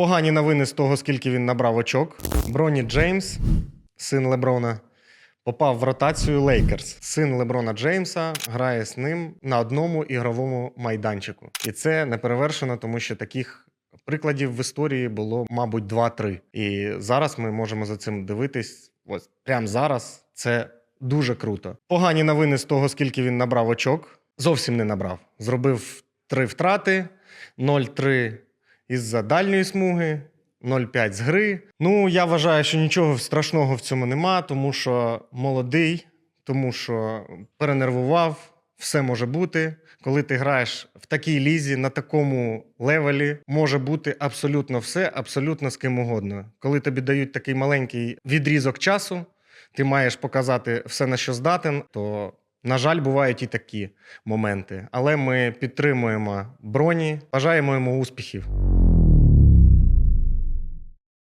Погані новини з того, скільки він набрав очок. Броні Джеймс, син Леброна, попав в ротацію Лейкерс. Син Леброна Джеймса грає з ним на одному ігровому майданчику. І це не перевершено, тому що таких. Прикладів в історії було, мабуть, 2-3. І зараз ми можемо за цим дивитись. Ось прямо зараз це дуже круто. Погані новини з того, скільки він набрав очок. Зовсім не набрав. Зробив три втрати, 0-3 із-за дальньої смуги, 0-5 з гри. Ну, я вважаю, що нічого страшного в цьому нема, тому що молодий, тому що перенервував, все може бути. Коли ти граєш в такій лізі, на такому левелі, може бути абсолютно все, абсолютно з ким угодно. Коли тобі дають такий маленький відрізок часу, ти маєш показати все, на що здатен, то, на жаль, бувають і такі моменти. Але ми підтримуємо броні, бажаємо йому успіхів.